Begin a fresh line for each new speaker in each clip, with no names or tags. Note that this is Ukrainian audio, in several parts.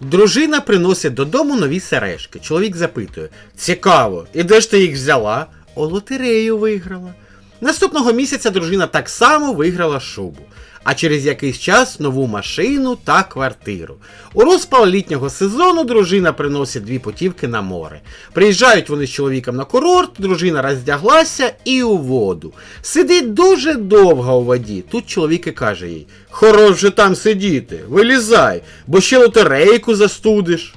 Дружина приносить додому нові сережки. Чоловік запитує: Цікаво, і де ж ти їх взяла? У лотерею виграла. Наступного місяця дружина так само виграла шубу, а через якийсь час нову машину та квартиру. У розпал літнього сезону дружина приносить дві путівки на море. Приїжджають вони з чоловіком на курорт, дружина роздяглася і у воду. Сидить дуже довго у воді. Тут чоловік і каже їй: Хорош же там сидіти, вилізай, бо ще лотерейку застудиш.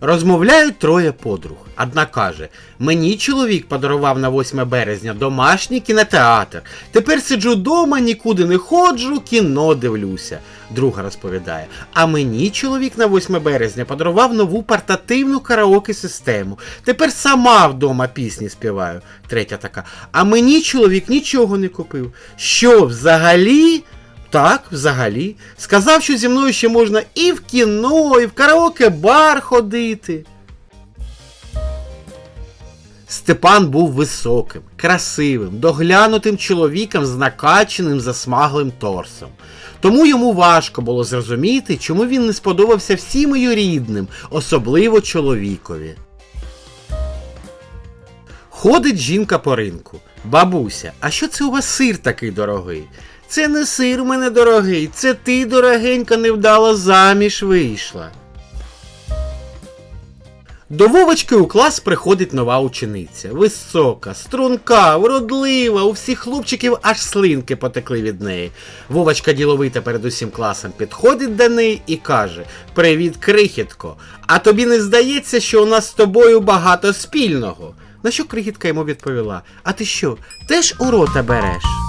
Розмовляють троє подруг. Одна каже: Мені чоловік подарував на 8 березня домашній кінотеатр. Тепер сиджу вдома, нікуди не ходжу, кіно дивлюся. Друга розповідає: А мені чоловік на 8 березня подарував нову портативну караоке систему. Тепер сама вдома пісні співаю. Третя така: А мені чоловік нічого не купив. Що взагалі? Так, взагалі. Сказав, що зі мною ще можна і в кіно, і в караоке-бар ходити. Степан був високим, красивим, доглянутим чоловіком з накаченим засмаглим торсом. Тому йому важко було зрозуміти, чому він не сподобався всім її рідним, особливо чоловікові. Ходить жінка по ринку. Бабуся, а що це у вас сир такий дорогий? Це не сир мене дорогий, це ти, дорогенька, невдало заміж вийшла. До Вовочки у клас приходить нова учениця. Висока, струнка, вродлива, у всіх хлопчиків аж слинки потекли від неї. Вовочка діловито перед усім класом підходить до неї і каже: Привіт, крихітко! А тобі не здається, що у нас з тобою багато спільного? На що крихітка йому відповіла: А ти що, теж у рота береш?